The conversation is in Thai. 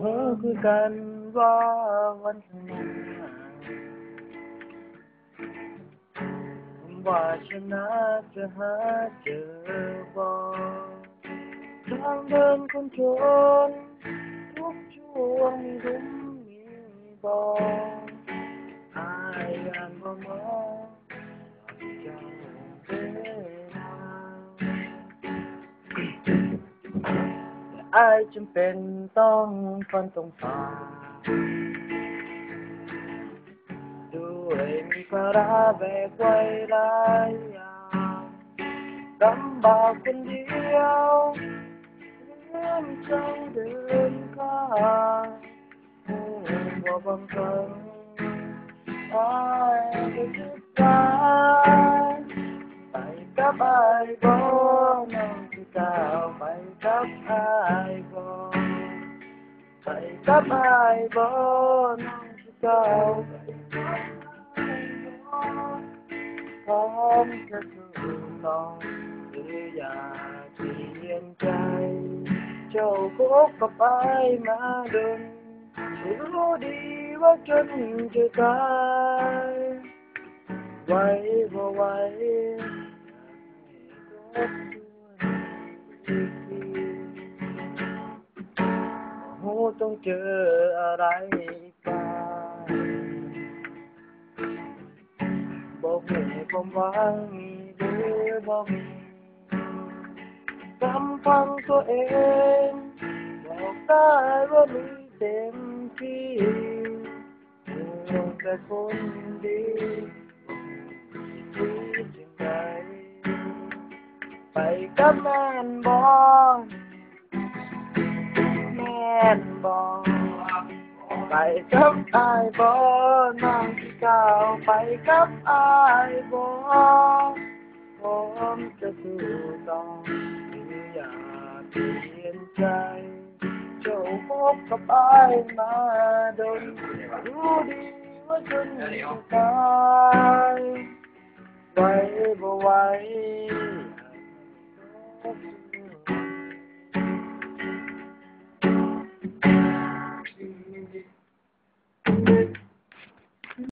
หูคือกันว่าวันข้างหน้าว่าชนะจะหาเจอบ่ทางเดินคนจนทุกช่วงรุมมีบ่อายยังบ่มอ อายจำเป็นต้องฟันตรงฝ่าด้วยมีภาระแบกไว้หลายอย่างลำบากคนเดียวเริ่มจังเดินข้างหัวบางครั้งอายก็คิดตายไปกับอายบ่น้องที่ ก้าวไปกับอายบ่ไปกับอายบ่น้องที่ก้าวไปกับอยพร้อมจะสู้น้องหรืออยากเปลี่ยนใจ เจ้าคบกับอายมาเดินรู้ดีว่าจนจะตายไหวบ่ไหวทบ เจออะไรกบ้างบอกใหูความหวังมีหรือบ่มีจำฟังตัวเองบอกได้ว่ามีเต็มที่ห่วงแต่คนดีที่จึงไดไปกับแม่นบอแม่ นบอไปกับอายบอน้องที่ก้าวไปกับอายบอผมจะสู้ต่อออยากเปลี่ยนใจเจ้าพบกับอายมาโดนรู้ดีว่าจนตายไหวบ่ไหว